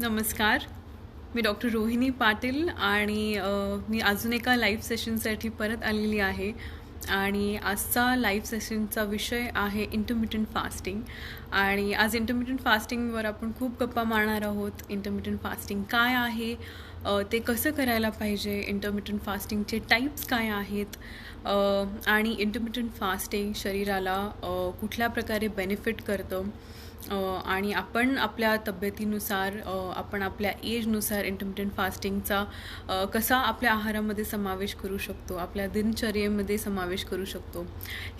नमस्कार. मी डॉक्टर रोहिणी पाटील आणि मी अजून एका लाईव्ह सेशनसाठी परत आलेली आहे. आणि आजचा लाईव्ह सेशनचा विषय आहे इंटरमिटंट फास्टिंग आणि आज इंटरमिटंट फास्टिंगवर आपण खूप गप्पा मारणार आहोत. इंटरमिटंट फास्टिंग काय आहे? ते कसं करायला पाहिजे? इंटरमिटंट फास्टिंगचे टाईप्स काय आहेत? आणि इंटरमिटंट फास्टिंग शरीराला कुठल्या प्रकारे बेनिफिट करतं? आणि आपण आपल्या तब्येतीनुसार आपण आपल्या एजनुसार इंटरमिटंट फास्टिंगचा कसा आपल्या आहारामध्ये समावेश करू शकतो आपल्या दिनचर्येमध्ये समावेश करू शकतो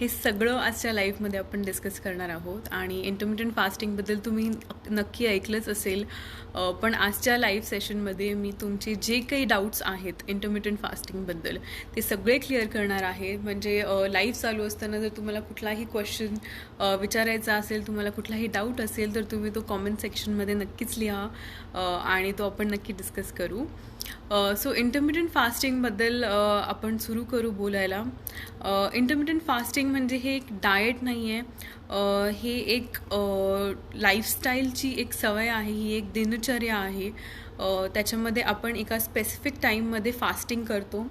हे सगळं आजच्या लाईफमध्ये आपण डिस्कस करणार आहोत. आणि इंटरमिटंट फास्टिंगबद्दल तुम्ही नक्की ऐकलंच असेल पण आजच्या लाईव्ह सेशनमध्ये मी तुमचे जे काही डाऊट्स आहेत इंटरमिटंट फास्टिंगबद्दल ते सगळे क्लिअर करणार आहे. म्हणजे लाईव्ह चालू असताना जर तुम्हाला कुठलाही क्वेश्चन विचारायचा असेल तुम्हाला कुठलाही डाऊट असेल तर तुम्ही तो कॉमेंट सेक्शनमध्ये नक्कीच लिहा. आणि तो आपण नक्की डिस्कस करू. सो इंटरमिडियंट फास्टिंगबद्दल आपण सुरू करू बोलायला. इंटरमिडियंट फास्टिंग म्हणजे हे एक डाएट नाही आहे हे एक लाईफस्टाईलची एक सवय आहे ही एक दिनचर्या आहे. त्याच्यामध्ये आपण एका स्पेसिफिक टाईममध्ये फास्टिंग करतो.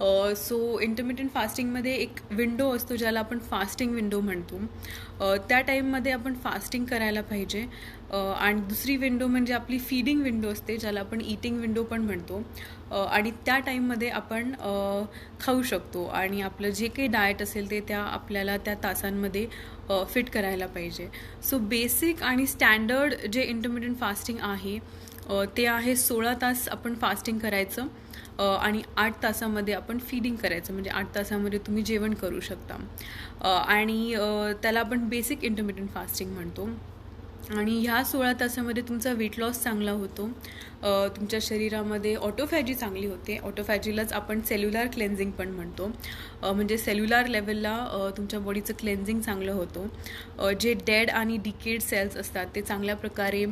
सो इंटरमिडियंट फास्टिंगमध्ये एक विंडो असतो ज्याला आपण फास्टिंग विंडो म्हणतो. त्या टाईममध्ये आपण फास्टिंग करायला पाहिजे. आणि दुसरी विंडो म्हणजे आपली फीडिंग विंडो असते ज्याला आपण ईटिंग विंडो पण म्हणतो. आणि त्या टाईममध्ये आपण खाऊ शकतो. आणि आपलं जे काही डाएट असेल ते त्या आपल्याला त्या तासांमध्ये फिट करायला पाहिजे. सो बेसिक आणि स्टँडर्ड जे इंटरमिडियंट फास्टिंग आहे ते आहे सोळा तास आपण फास्टिंग करायचं. आणि आठ तासामध्ये आपण फीडिंग करायचं. म्हणजे आठ तासामध्ये तुम्ही जेवण करू शकता. आणि त्याला आपण बेसिक इंटरमिडियंट फास्टिंग म्हणतो. आणि ह्या सोळा तासामध्ये तुमचा वेट लॉस चांगला होतो. तुमच्या शरीरामध्ये ऑटोफॅजी चांगली होते. ऑटोफॅजीलाच आपण सेल्युलर क्लेन्झिंग पण म्हणतो. म्हणजे सेल्युलर लेवलला तुमच्या बॉडीचं क्लेन्झिंग चांगलं होतं. जे डेड आणि डिकेड सेल्स असतात ते चांगल्या प्रकारे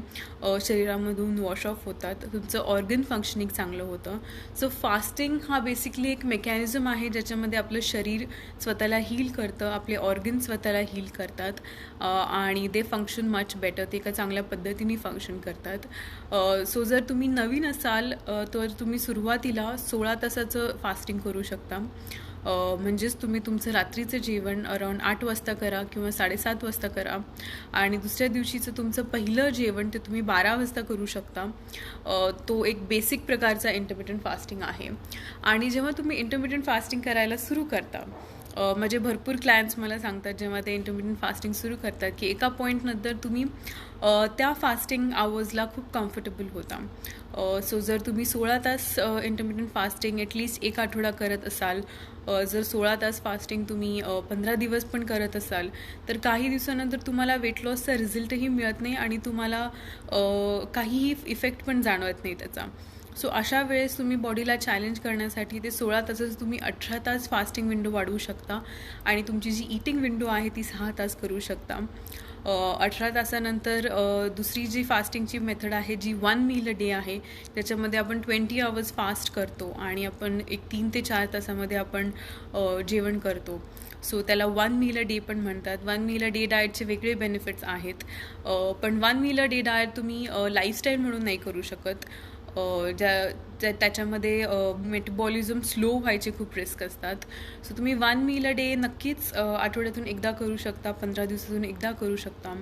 शरीरामधून वॉश ऑफ होतात. तुमचं ऑर्गन फंक्शनिंग चांगलं होतं. सो फास्टिंग हा बेसिकली एक मेकॅनिझम आहे ज्याच्यामध्ये आपलं शरीर स्वतःला हील करतं आपले ऑर्गन स्वतःला हील करतात आणि दे फंक्शन मच बेटर ते एका चांगल्या पद्धतीने फंक्शन करतात. सो जर तुम्ही तुम्ही नवीन असाल तर तुम्ही सुरुवातीला सोळा तासाचं फास्टिंग करू शकता. म्हणजेच तुम्ही तुमचं रात्रीचं जेवण अराउंड आठ वाजता करा किंवा साडेसात वाजता करा. आणि दुसऱ्या दिवशीचं तुमचं पहिलं जेवण ते तुम्ही बारा वाजता करू शकता. तो एक बेसिक प्रकारचा इंटरमिटंट फास्टिंग आहे. आणि जेव्हा तुम्ही इंटरमिटंट फास्टिंग करायला सुरू करता म्हणजे माझे भरपूर क्लायंट्स मला सांगतात जेव्हा ते इंटरमिडियंट फास्टिंग सुरू करतात की एका पॉईंटनंतर तुम्ही त्या फास्टिंग आवर्सला खूप कम्फर्टेबल होता. सो जर तुम्ही सोळा तास इंटरमिडियंट फास्टिंग ॲटलिस्ट एक आठवडा करत असाल जर सोळा तास फास्टिंग तुम्ही पंधरा दिवस पण करत असाल तर काही दिवसानंतर तुम्हाला वेट लॉसचा रिझल्टही मिळत नाही आणि तुम्हाला काहीही इफेक्ट पण जाणवत नाही त्याचा. सो अशा वेळेस तुम्ही बॉडीला चॅलेंज करण्यासाठी ते सोळा तासच तुम्ही अठरा तास फास्टिंग विंडो वाढवू शकता आणि तुमची जी इटिंग विंडो आहे ती सहा तास करू शकता. अठरा तासानंतर दुसरी जी फास्टिंगची मेथड आहे जी वन मील डे आहे त्याच्यामध्ये आपण ट्वेंटी आवर्स फास्ट करतो आणि आपण एक तीन ते चार तासामध्ये आपण जेवण करतो. सो त्याला वन मील अ डे पण म्हणतात. वन मील अ डे डाएटचे वेगळे बेनिफिट्स आहेत. पण one meal a day diet तुम्ही लाईफस्टाईल म्हणून नाही करू शकत. ज्या त्याच्यामध्ये मेटाबॉलिझम स्लो व्हायचे खूप रिस्क असतात. सो तुम्ही वन मील अ डे नक्कीच आठवड्यातून एकदा करू शकता पंधरा दिवसातून एकदा करू शकता.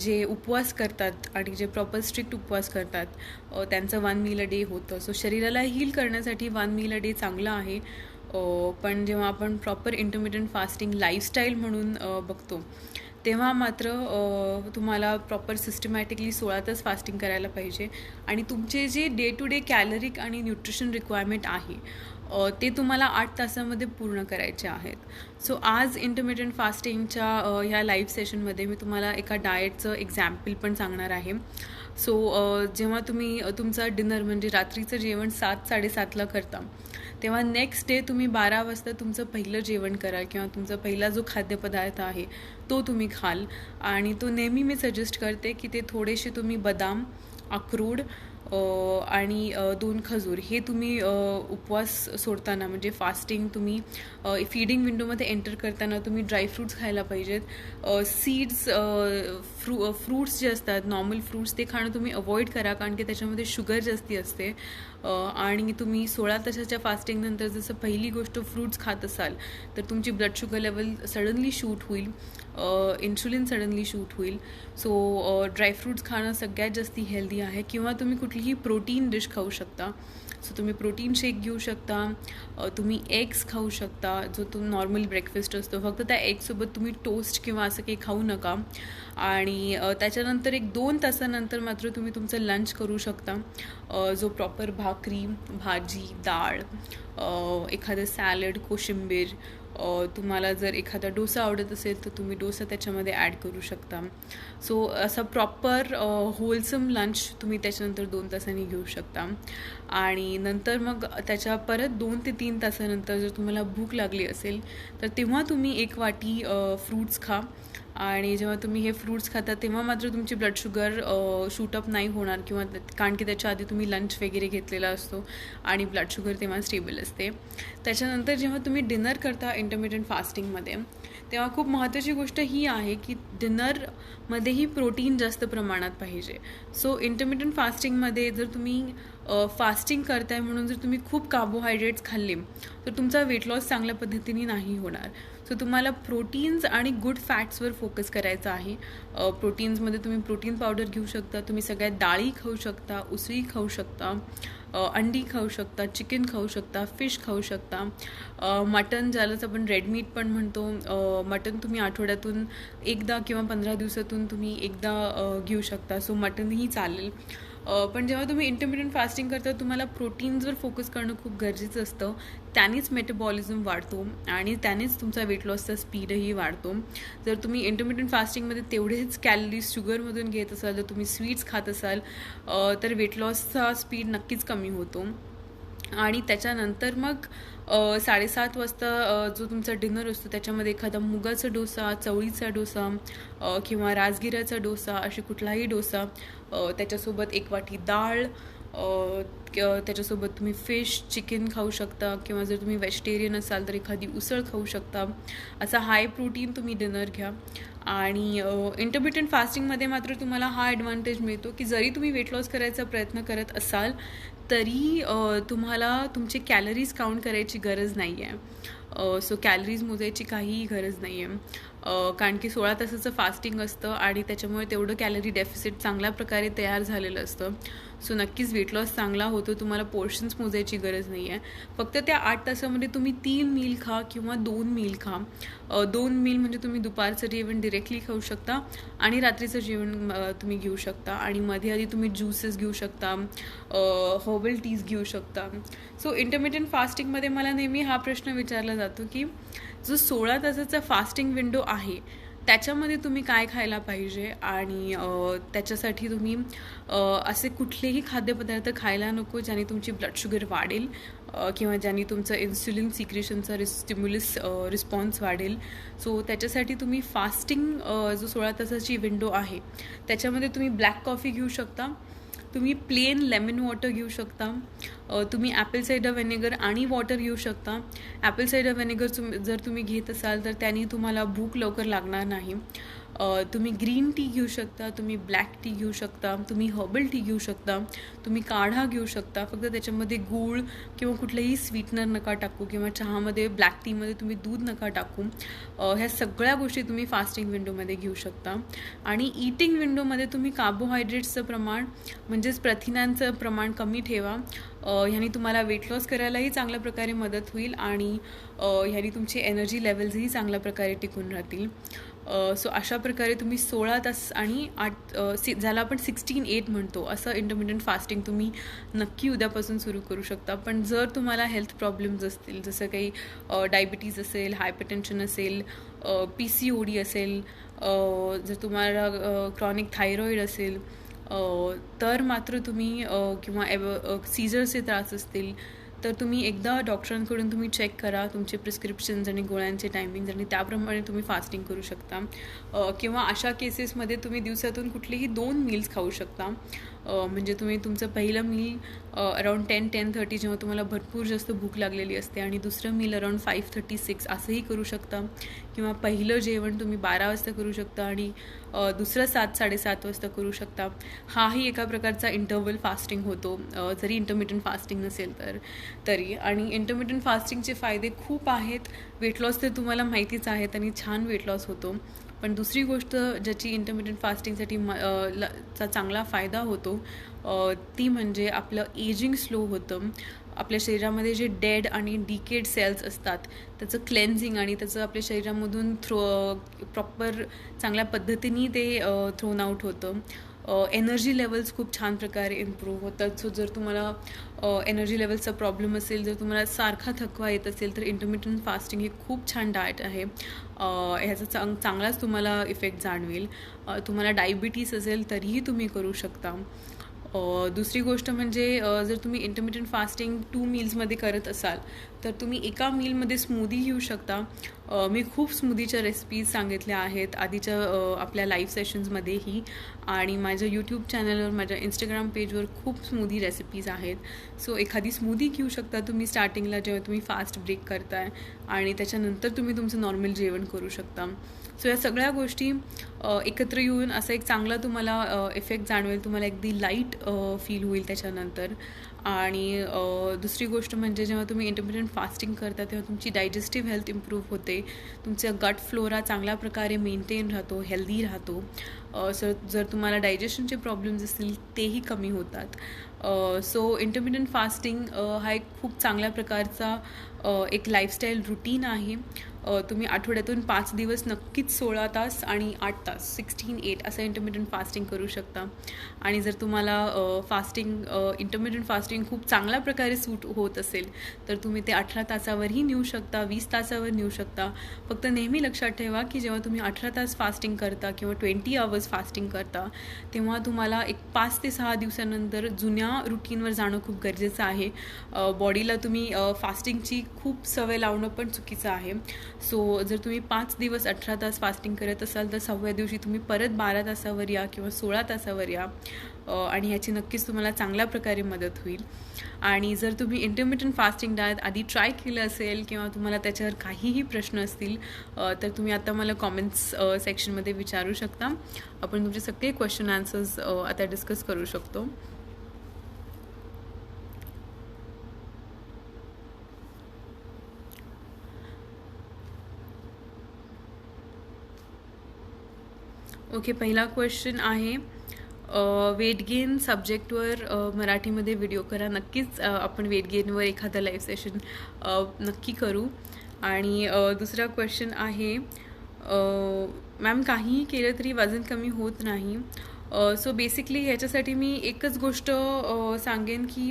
जे उपवास करतात आणि जे प्रॉपर स्ट्रिक्ट उपवास करतात त्यांचं वन मील अ डे होतं. सो शरीराला हील करण्यासाठी वन मील अ डे चांगलं आहे. पण जेव्हा आपण प्रॉपर इंटरमिडियंट फास्टिंग लाईफस्टाईल म्हणून बघतो तेव्हा मात्र तुम्हाला प्रॉपर सिस्टमॅटिकली सोळा तास फास्टिंग करायला पाहिजे. आणि तुमचे जे डे टू डे कॅलरिक आणि न्यूट्रिशन रिक्वायरमेंट आहे ते तुम्हाला आठ तासामध्ये पूर्ण करायचे आहेत. सो आज इंटरमिडियंट फास्टिंगच्या ह्या लाईव्ह सेशनमध्ये मी तुम्हाला एका डाएटचं एक्झाम्पल पण सांगणार आहे. सो जेव्हा तुम्ही तुमचा डिनर म्हणजे रात्रीचं जेवण सात साडेसातला करता तेव्हा नेक्स्ट डे तुम्ही बारा वाजता तुमचं पहिलं जेवण करा किंवा तुमचा पहिला जो खाद्यपदार्थ आहे तो तुम्ही खाल. आणि तो नेहमी मी सजेस्ट करते की ते थोडेसे तुम्ही बदाम अक्रोड आणि दोन खजूर. हे तुम्ही उपवास सोडताना म्हणजे फास्टिंग तुम्ही फीडिंग विंडोमध्ये एंटर करताना तुम्ही ड्रायफ्रूट्स खायला पाहिजेत. सीड्स फ्रू फ्रूट्स जे असतात नॉर्मल फ्रूट्स ते खाणं तुम्ही अवॉइड करा कारण की त्याच्यामध्ये शुगर जास्ती असते. आणि तुम्ही सोळा तासाच्या फास्टिंगनंतर जसं पहिली गोष्ट फ्रूट्स खात असाल तर तुमची blood sugar level suddenly shoot होईल. इन्शुलिन सडनली शूट होईल. सो ड्रायफ्रूट्स खाणं सगळ्यात जास्ती हेल्दी आहे. किंवा तुम्ही कुठलीही प्रोटीन डिश खाऊ शकता. सो तुम्ही प्रोटीन शेक घेऊ शकता. तुम्ही एग्स खाऊ शकता. जो तुम नॉर्मल ब्रेकफास्ट असतो. फक्त त्या एगसोबत तुम्ही टोस्ट किंवा असं काही खाऊ नका. आणि त्याच्यानंतर एक दोन तासानंतर मात्र तुम्ही तुमचं लंच करू शकता. जो प्रॉपर भाकरी भाजी डाळ एखादं सॅलड कोशिंबीर तुम्हाला जर एखादा डोसा आवडत असेल तर तुम्ही डोसा त्याच्यामध्ये ॲड करू शकता. सो असं प्रॉपर होलसम लंच तुम्ही त्याच्यानंतर दोन तासांनी घेऊ शकता. आणि नंतर मग त्याच्या परत दोन ते तीन तासानंतर जर तुम्हाला भूक लागली असेल तर तेव्हा तुम्ही एक वाटी फ्रूट्स खा. आणि जेव्हा तुम्ही हे फ्रूट्स खाता तेव्हा मात्र तुमची ब्लड शुगर शूटअप नाही होणार किंवा कारण की त्याच्या आधी तुम्ही लंच वगैरे घेतलेला असतो आणि ब्लड शुगर तेव्हा स्टेबल असते. त्याच्यानंतर जेव्हा तुम्ही डिनर करता इंटरमिडियंट फास्टिंगमध्ये तेव्हा खूप महत्त्वाची गोष्ट ही आहे की डिनरमध्येही प्रोटीन जास्त प्रमाणात पाहिजे. सो इंटरमिडियंट फास्टिंगमध्ये जर तुम्ही फास्टिंग करताय म्हणून जर तुम्ही खूप कार्बोहायड्रेट्स खाल्ले तर तुमचा वेट लॉस चांगल्या पद्धतीने नाही होणार. सो तुम्हाला प्रोटीन्स आणि गुड फॅट्सवर फोकस करायचा आहे. प्रोटीन्समध्ये तुम्ही प्रोटीन पावडर घेऊ शकता तुम्ही सगळ्यात डाळी खाऊ शकता उसळी खाऊ शकता अंडी खाऊ शकता चिकन खाऊ शकता फिश खाऊ शकता. मटन ज्यालाच आपण रेड मीट पण म्हणतो मटन तुम्ही आठवड्यातून एकदा किंवा पंधरा दिवसातून तुम्ही एकदा घेऊ शकता. सो मटनही चालेल. पण जेव्हा तुम्ही इंटरमिडियंट फास्टिंग करता तुम्हाला प्रोटीन्सवर फोकस करणं खूप गरजेचं असतं. त्यानेच मेटाबॉलिझम वाढतो आणि त्यानेच तुमचा वेट लॉसचा स्पीडही वाढतो. जर तुम्ही इंटरमिडियंट फास्टिंगमध्ये तेवढेच कॅलरीज शुगरमधून घेत असाल जर तुम्ही स्वीट्स खात असाल तर वेट लॉसचा स्पीड नक्कीच कमी होतो. आणि त्याच्यानंतर मग साडेसात वाजता जो तुमचा डिनर असतो त्याच्यामध्ये एखादा मुगाचा डोसा चवळीचा डोसा किंवा राजगिराचा डोसा असे कुठलाही डोसा त्याच्यासोबत एक वाटी डाळ त्याच्यासोबत तुम्ही फिश चिकन खाऊ शकता किंवा जर तुम्ही व्हेजिटेरियन असाल तर एखादी उसळ खाऊ शकता. असा हाय प्रोटीन तुम्ही डिनर घ्या. आणि इंटरमिडियंट फास्टिंगमध्ये मात्र तुम्हाला हा ॲडव्हान्टेज मिळतो की जरी तुम्ही वेट लॉस करायचा प्रयत्न करत असाल तरी तुम्हाला तुमचे कॅलरीज काउंट करायची गरज नाही आहे सो कॅलरीज मोजायची काहीही गरज नाही आहे कारण की सोळा तासाचं फास्टिंग असतं आणि त्याच्यामुळे तेवढं कॅलरी डेफिसिट चांगल्या प्रकारे तयार झालेलं असतं. सो नक्कीच वेट लॉस चांगला होतो तुम्हाला पोर्शन्स मोजायची गरज नाही आहे फक्त त्या आठ तासामध्ये तुम्ही तीन मील खा किंवा दोन मील खा. दोन मील म्हणजे तुम्ही दुपारचं जेवण डिरेक्टली खाऊ शकता आणि रात्रीचं जेवण तुम्ही घेऊ शकता आणि मध्ये आधी तुम्ही ज्यूसेस घेऊ शकता हर्बल टीज घेऊ शकता. सो इंटरमिडियंट फास्टिंगमध्ये मला नेहमी हा प्रश्न विचारला जातो की जो सोळा तासाचा फास्टिंग विंडो आहे त्याच्यामध्ये तुम्ही काय खायला पाहिजे आणि त्याच्यासाठी तुम्ही असे कुठलेही खाद्यपदार्थ खायला नको ज्याने तुमची ब्लड शुगर वाढेल किंवा ज्याने तुमचं इन्सुलिन सिक्रेशनचा रिस स्टिम्युलिस रिस्पॉन्स वाढेल. सो त्याच्यासाठी तुम्ही फास्टिंग जो सोळा तासाची विंडो आहे त्याच्यामध्ये तुम्ही ब्लॅक कॉफी घेऊ शकता. तुम्ही प्लेन लेमन वॉटर घेऊ शकता. तुम्ही ॲपल सायडर व्हेनेगर आणि वॉटर घेऊ शकता. ॲपल सायडर व्हेनेगर जर तुम्ही घेत असाल तर त्याने तुम्हाला भूक लवकर लागणार नाही. तुम्ही ग्रीन टी घेऊ शकता तुम्ही ब्लॅक टी घेऊ शकता तुम्ही हर्बल टी घेऊ शकता तुम्ही काढा घेऊ शकता. फक्त त्याच्यामध्ये गूळ किंवा कुठलंही स्वीटनर नका टाकू किंवा चहामध्ये ब्लॅक टीमध्ये तुम्ही दूध नका टाकू. ह्या सगळ्या गोष्टी तुम्ही फास्टिंग विंडोमध्ये घेऊ शकता. आणि ईटिंग विंडोमध्ये तुम्ही कार्बोहायड्रेट्सचं प्रमाण म्हणजेच प्रथिनांचं प्रमाण कमी ठेवा. ह्यानी तुम्हाला वेट लॉस करायलाही चांगल्या प्रकारे मदत होईल आणि ह्यानी तुमचे एनर्जी लेवल्सही चांगल्या प्रकारे टिकून राहतील. सो अशा प्रकारे तुम्ही सोळा तास आणि आठ सि ज्याला आपण सिक्स्टीन एट म्हणतो असं इंटरमिडियंट फास्टिंग तुम्ही नक्की उद्यापासून सुरू करू शकता. पण जर तुम्हाला हेल्थ प्रॉब्लेम्स असतील जसं काही डायबिटीज असेल हायपरटेन्शन असेल पी सी ओ डी असेल जर तुम्हाला क्रॉनिक थायरॉईड असेल तर मात्र तुम्ही किंवा एव सीझरचे त्रास असतील तर तुम्ही एकदा डॉक्टरांकडून तुम्ही चेक करा तुमचे प्रिस्क्रिप्शन्स आणि गोळ्यांचे टायमिंग्स आणि त्याप्रमाणे तुम्ही फास्टिंग करू शकता. किंवा अशा केसेसमध्ये तुम्ही दिवसातून कुठलेही दोन मील्स खाऊ शकता. म्हणजे तुम्ही तुमचं पहिलं meal around ten ten thirty जेव्हा तुम्हाला भरपूर जास्त भूक लागलेली असते आणि दुसरं meal around five thirty six असंही करू शकता. किंवा पहिलं जेवण तुम्ही बारा वाजता करू शकता आणि दुसरं सात साडेसात वाजता करू शकता. हाही एका प्रकारचा इंटरवल फास्टिंग होतो. जरी इंटरमिटंट फास्टिंग नसेल तर तरी. आणि इंटरमिटंट फास्टिंगचे फायदे खूप आहेत. वेट लॉस तर तुम्हाला माहितीच आहेत आणि छान वेट लॉस होतो. पण दुसरी गोष्ट ज्याची इंटरमिडियंट फास्टिंगसाठी म चा चांगला फायदा होतो ती म्हणजे आपलं एजिंग स्लो होतं. आपल्या शरीरामध्ये जे डेड आणि डिकेड सेल्स असतात त्याचं क्लेन्झिंग आणि त्याचं आपल्या शरीरामधून थ्रो प्रॉपर चांगल्या पद्धतीने ते थ्रोन आउट होतं. एनर्जी लेवल्स खूप छान प्रकारे इम्प्रूव्ह होतात. सो जर तुम्हाला एनर्जी लेवलचा प्रॉब्लेम असेल जर तुम्हाला सारखा थकवा येत असेल तर इंटरमिटंट फास्टिंग हे खूप छान डाएट आहे. ह्याचा चांग चांगलाच तुम्हाला इफेक्ट जाणवेल. तुम्हाला डायबिटीस असेल तरीही तुम्ही करू शकता. दुसरी गोष्ट म्हणजे जर तुम्ही इंटरमिटंट फास्टिंग टू मील्समध्ये करत असाल तर तुम्ही एका मीलमध्ये स्मूदी घेऊ शकता. मी खूप स्मूदीच्या रेसिपीज सांगितल्या आहेत. आधीच्या आपल्या लाईव्ह सेशन्समध्येही आणि माझ्या यूट्यूब चॅनलवर माझ्या इंस्टाग्राम पेजवर खूप स्मूदी रेसिपीज आहेत. सो एखादी स्मूदी घेऊ शकता तुम्ही स्टार्टिंगला जेव्हा तुम्ही फास्ट ब्रेक करताय आणि त्याच्यानंतर तुम्ही तुमचं नॉर्मल जेवण करू शकता. सो या सगळ्या गोष्टी एकत्र येऊन असा एक चांगला तुम्हाला इफेक्ट जाणवेल तुम्हाला अगदी लाइट फील होईल त्याच्यानंतर. आणि दुसरी गोष्ट म्हणजे जेव्हा तुम्ही इंटरमिडियंट फास्टिंग करता तेव्हा तुमची डायजेस्टिव्ह हेल्थ इम्प्रूव्ह होते. तुमचा गट फ्लोरा चांगल्या प्रकारे मेंटेन राहतो हेल्दी राहतो. सर जर तुम्हाला डायजेशनचे प्रॉब्लेम्स असतील तेही कमी होतात. सो इंटरमिडियंट फास्टिंग हा एक खूप चांगल्या प्रकारचा एक लाईफस्टाईल रुटीन आहे. तुम्ही आठवड्यातून पाच दिवस नक्कीच सोळा तास आणि आठ तास सिक्स्टीन एट असं इंटरमिडियंट फास्टिंग करू शकता. आणि जर तुम्हाला फास्टिंग इंटरमिडियंट फास्टिंग खूप चांगल्या प्रकारे सूट होत असेल तर तुम्ही ते अठरा तासावरही नेऊ शकता वीस तासावर नेऊ शकता. फक्त नेहमी लक्षात ठेवा की जेव्हा तुम्ही अठरा तास फास्टिंग करता किंवा ट्वेंटी आवर्स फास्टिंग करता तेव्हा तुम्हाला एक पाच ते सहा दिवसानंतर जुन्या रुटीनवर जाणं खूप गरजेचं आहे. बॉडीला तुम्ही फास्टिंगची खूप सवय लावणं पण चुकीचं आहे. सो जर तुम्ही पाच दिवस अठरा तास फास्टिंग करत असाल तर सहाव्या दिवशी तुम्ही परत बारा तासावर या किंवा सोळा तासावर या. आणि ह्याची नक्कीच तुम्हाला चांगल्या प्रकारे मदत होईल. आणि जर तुम्ही इंटरमिटंट फास्टिंग डाएट आधी ट्राय केलं असेल किंवा तुम्हाला त्याच्यावर काहीही प्रश्न असतील तर तुम्ही आता मला कॉमेंट्स सेक्शनमध्ये विचारू शकता. आपण तुमचे सगळे क्वेश्चन आन्सर्स आता डिस्कस करू शकतो. ओके पहिला क्वेश्चन आहे वेट गेन सब्जेक्टवर मराठीमध्ये व्हिडिओ करा. नक्कीच आपण वेट गेनवर एखादं लाईव्ह सेशन नक्की करू. आणि दुसरा क्वेश्चन आहे मॅम काहीही केलं तरी वजन कमी होत नाही. सो बेसिकली ह्याच्यासाठी मी एकच गोष्ट सांगेन की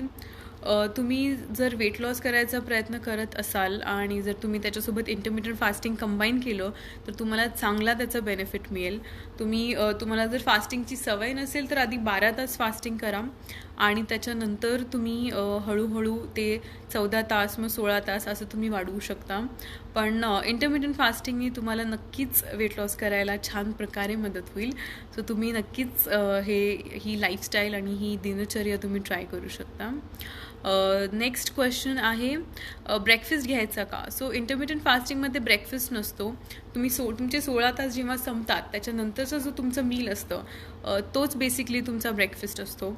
तुम्ही जर वेट लॉस करायचा प्रयत्न करत असाल आणि जर तुम्ही त्याच्यासोबत इंटरमिडियंट फास्टिंग कंबाईन केलं तर तुम्हाला चांगला त्याचा बेनिफिट मिळेल. तुम्ही तुम्हाला जर फास्टिंगची सवय नसेल तर आधी बारा तास फास्टिंग करा. आणि त्याच्यानंतर तुम्ही हळूहळू ते चौदा तास मग सोळा तास असं तुम्ही वाढवू शकता. पण इंटरमिडियंट फास्टिंगनी तुम्हाला नक्कीच वेट लॉस करायला छान प्रकारे मदत होईल. सो तुम्ही नक्कीच हे ही लाईफस्टाईल आणि ही दिनचर्या तुम्ही ट्राय करू शकता. नेक्स्ट क्वेश्चन आहे ब्रेकफास्ट घ्यायचा का? सो इंटरमिडियंट फास्टिंगमध्ये ब्रेकफास्ट नसतो. तुम्ही सो तुमचे सोळा तास जेव्हा संपतात त्याच्यानंतरचा जो तुमचं मील असतं तोच बेसिकली तुमचा ब्रेकफास्ट असतो.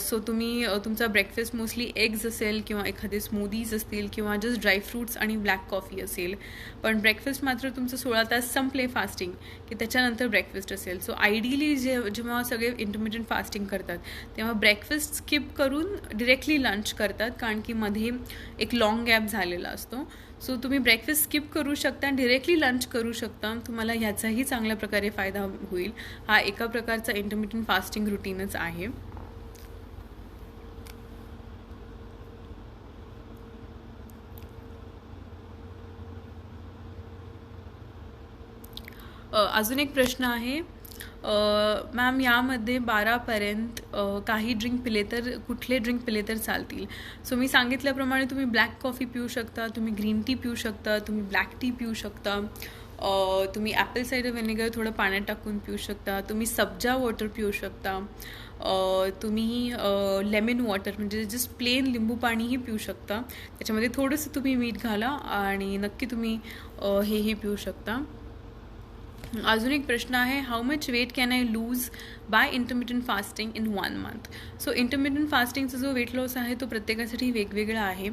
सो तुम्ही तुमचा ब्रेकफास्ट मोस्टली एग्ज असेल किंवा एखादे स्मूदीज असतील किंवा जस्ट ड्रायफ्रूट्स आणि ब्लॅक कॉफी असेल. पण ब्रेकफास्ट मात्र तुमचं सोळा तास संपले फास्टिंग की त्याच्यानंतर ब्रेकफास्ट असेल. सो आयडियली जे जेव्हा सगळे इंटरमिडियंट फास्टिंग करतात तेव्हा ब्रेकफास्ट स्किप करून डिरेक्टली लंच करतात कारण की मध्ये एक लाँग गॅप झालेला असतो. सो तुम्ही ब्रेकफास्ट स्किप करू शकता आणि डिरेक्टली लंच करू शकता. तुम्हाला ह्याचाही चांगल्या प्रकारे फायदा होईल. हा एका प्रकारचा इंटरमिडियंट फास्टिंग रुटीनच आहे. अजून एक प्रश्न आहे. मॅम यामध्ये बारापर्यंत काही ड्रिंक पिले तर कुठले ड्रिंक पिले तर चालतील. सो मी सांगितल्याप्रमाणे तुम्ही ब्लॅक कॉफी पिऊ शकता तुम्ही ग्रीन टी पिऊ शकता तुम्ही ब्लॅक टी पिऊ शकता तुम्ही ॲपल सायडर व्हिनेगर थोडं पाण्यात टाकून पिऊ शकता तुम्ही सब्जा वॉटर पिऊ शकता तुम्ही लेमन वॉटर म्हणजे जस्ट प्लेन लिंबू पाणीही पिऊ शकता. त्याच्यामध्ये थोडंसं तुम्ही मीठ घाला आणि नक्की तुम्ही हेही पिऊ शकता. अजून एक प्रश्न आहे how much weight can I lose by intermittent fasting in one month so intermittent फास्टिंगचा जो वेट लॉस आहे तो प्रत्येकासाठी वेगवेगळा आहे.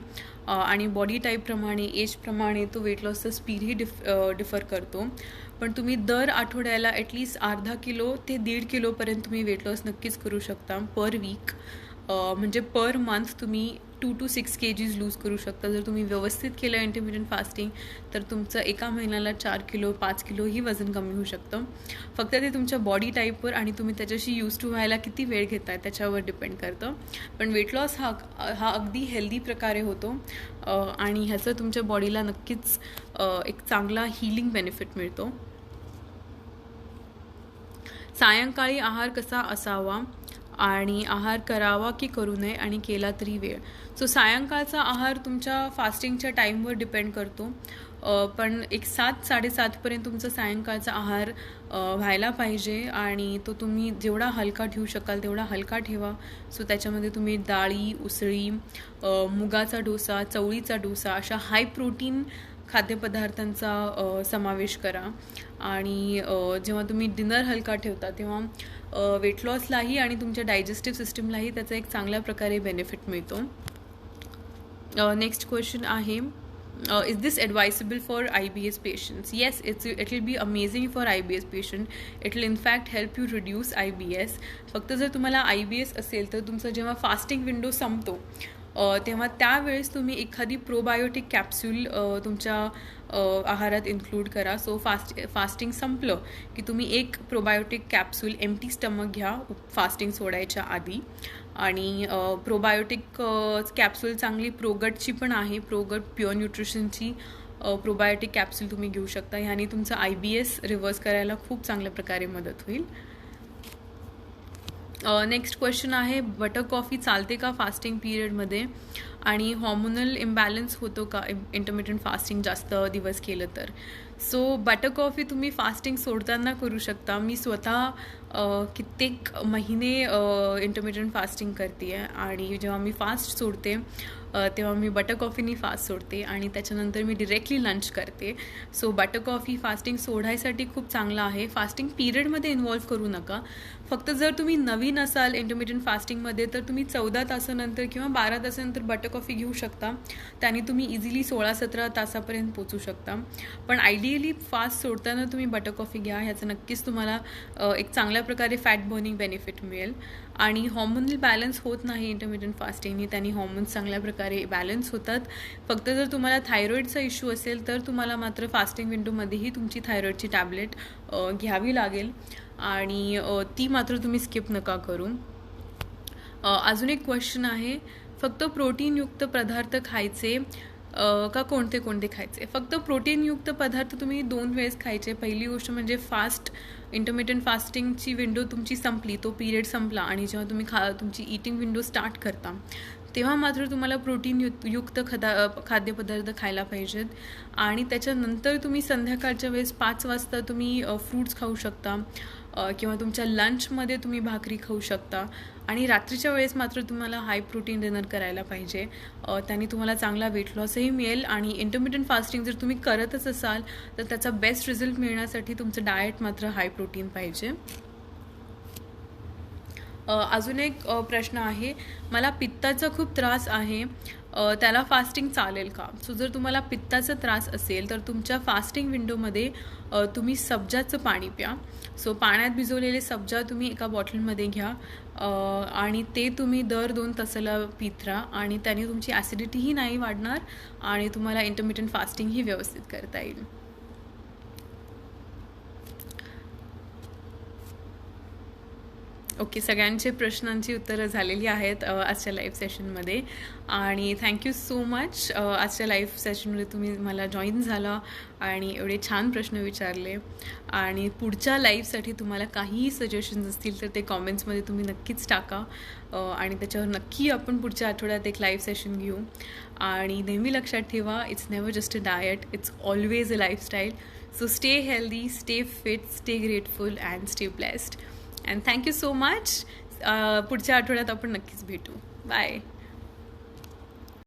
आणि बॉडी टाईपप्रमाणे एजप्रमाणे तो वेट लॉसचा स्पीडही डिफ डिफर करतो. पण तुम्ही दर आठवड्याला ॲटलीस्ट अर्धा किलो ते दीड किलोपर्यंत तुम्ही वेट लॉस नक्कीच करू शकता पर वीक म्हणजे पर मंथ तुम्ही two two six K Gs lose करू शकता. जर तुम्ही व्यवस्थित केलं इंटरमिडियंट फास्टिंग तर तुमचं एका महिन्याला चार किलो पाच किलोही वजन कमी होऊ शकतं. फक्त ते तुमच्या बॉडी टाईपवर आणि तुम्ही त्याच्याशी यूज टू व्हायला किती वेळ घेताय त्याच्यावर डिपेंड करतं. पण वेट लॉस हा हा अगदी हेल्दी प्रकारे होतो. आणि ह्याचं तुमच्या बॉडीला नक्कीच एक चांगला हिलिंग बेनिफिट मिळतो. सायंकाळी आहार कसा असावा? आणि आहार करावा की करू नये आणि केला तरी वेळ. सो सायंकाळचा आहार तुमच्या फास्टिंगच्या टाईमवर डिपेंड करतो. पण एक सात साडेसातपर्यंत तुमचा सायंकाळचा आहार व्हायला पाहिजे आणि तो तुम्ही जेवढा हलका ठेवू शकाल तेवढा हलका ठेवा. सो त्याच्यामध्ये तुम्ही डाळी उसळी मुगाचा डोसा चवळीचा डोसा अशा हाय प्रोटीन खाद्यपदार्थांचा समावेश करा. आणि जेव्हा तुम्ही डिनर हलका ठेवता तेव्हा वेट लॉसलाही आणि तुमच्या डायजेस्टिव्ह सिस्टीमलाही त्याचा एक चांगल्या प्रकारे बेनिफिट मिळतो. नेक्स्ट क्वेश्चन आहे is this advisable for I B S patients yes it's it will be amazing for I B S patient it will in fact help you reduce I B S फक्त जर तुम्हाला I B S असेल तर तुमचं जेव्हा fasting window संपतो तेव्हा त्यावेळेस तुम्ही एखादी प्रोबायोटिक कॅप्सूल तुमच्या आहारात इन्क्लूड करा. सो फास्ट फास्टिंग संपलं की तुम्ही एक प्रोबायोटिक कॅप्सूल एमटी स्टमक घ्या फास्टिंग सोडायच्या आधी. आणि प्रोबायोटिक कॅप्सूल चांगली प्रोगटची पण आहे. प्रोगट प्युअर न्यूट्रिशनची प्रोबायोटिक कॅप्सूल तुम्ही घेऊ शकता. ह्याने तुमचं आय बी एस रिव्हर्स करायला खूप चांगल्या प्रकारे मदत होईल. नेक्स्ट क्वेश्चन आहे बटर कॉफी चालते का फास्टिंग पिरियडमध्ये आणि हॉर्मोनल इम्बॅलन्स होतो का? इंटरमिडियंट फास्टिंग जास्त दिवस केलं तर. सो बटर कॉफी तुम्ही फास्टिंग सोडताना करू शकता. मी स्वतः कित्येक महिने इंटरमिडियंट फास्टिंग करते आहे आणि जेव्हा मी फास्ट सोडते तेव्हा मी बटर कॉफीनी फास्ट सोडते आणि त्याच्यानंतर मी डिरेक्टली लंच करते. सो बटर कॉफी फास्टिंग सोडायसाठी खूप चांगला आहे. फास्टिंग पिरियडमध्ये इन्वॉल्व्ह करू नका. फक्त जर तुम्ही नवीन असाल इंटरमिडियंट फास्टिंगमध्ये तर तुम्ही चौदा तासानंतर किंवा बारा तासानंतर बटर कॉफी घेऊ शकता. त्याने तुम्ही इझिली सोळा सतरा तासापर्यंत पोचू शकता. पण आयडियली फास्ट सोडताना तुम्ही बटर कॉफी घ्या. ह्याचं नक्कीच तुम्हाला एक चांगल्या प्रकारे फॅट बर्निंग बेनिफिट मिळेल. आणि हॉर्मोनल बॅलन्स होत नाही इंटरमिडियंट फास्टिंगनी त्यांनी हॉर्मोन्स चांगल्या प्रकारे बॅलन्स होतात. फक्त जर तुम्हाला थायरॉईडचा इश्यू असेल तर तुम्हाला मात्र फास्टिंग विंडोमध्येही तुमची थायरॉईडची टॅबलेट घ्यावी लागेल. आणि ती मात्र तुम्ही स्किप नका करू. अजून एक क्वेश्चन आहे. फक्त प्रोटीनयुक्त पदार्थ खायचे का कोणते कोणते खायचे? फक्त प्रोटीनयुक्त पदार्थ तुम्ही दोन वेळेस खायचे. पहिली गोष्ट म्हणजे फास्ट इंटरमिडियंट फास्टिंगची विंडो तुमची संपली. तो पिरियड संपला आणि जेव्हा तुम्ही खा तुमची इटिंग विंडो स्टार्ट करता तेव्हा मात्र तुम्हाला प्रोटीन युक्त युक्त खदा खाद्यपदार्थ खायला पाहिजेत. आणि त्याच्यानंतर तुम्ही संध्याकाळच्या वेळेस पाच वाजता तुम्ही फ्रूट्स खाऊ शकता. किंवा तुमच्या लंचमध्ये तुम्ही भाकरी खाऊ शकता. आणि रात्रीच्या वेळेस मात्र तुम्हाला हाय प्रोटीन डिनर करायला पाहिजे. त्याने तुम्हाला चांगला वेट लॉसही मिळेल आणि इंटरमिडियंट फास्टिंग जर तुम्ही करतच असाल तर त्याचा बेस्ट रिझल्ट मिळण्यासाठी तुमचं डाएट मात्र हाय प्रोटीन पाहिजे. अजून एक प्रश्न आहे. मला पित्ताचा खूप त्रास आहे. त्याला फास्टिंग चालेल का? सो जर तुम्हाला पित्ताचा त्रास असेल तर तुमच्या फास्टिंग विंडोमध्ये तुम्ही सब्जाचं पाणी प्या. सो पाण्यात भिजवलेले सब्जा तुम्ही एका बॉटलमध्ये घ्या. आणि ते तुम्ही दर दोन तासाला पित राहा. आणि त्याने तुमची ॲसिडिटीही नाही वाढणार आणि तुम्हाला इंटरमिडियंट फास्टिंगही व्यवस्थित करता येईल. ओके सगळ्यांचे प्रश्नांची उत्तरं झालेली आहेत आजच्या लाईव्ह सेशनमध्ये आणि थँक्यू सो मच आजच्या लाईव्ह सेशनमध्ये तुम्ही मला जॉईन झाला आणि एवढे छान प्रश्न विचारले. आणि पुढच्या लाईव्हसाठी तुम्हाला काहीही सजेशन्स असतील तर ते कॉमेंट्समध्ये तुम्ही नक्कीच टाका. आणि त्याच्यावर नक्की आपण पुढच्या आठवड्यात एक लाईव्ह सेशन घेऊ. आणि नेहमी लक्षात ठेवा it's never just a diet it's always a lifestyle so stay healthy stay fit stay grateful and stay blessed and thank you so much पुढच्या आठवड्यात आपण नक्कीच भेटू. बाय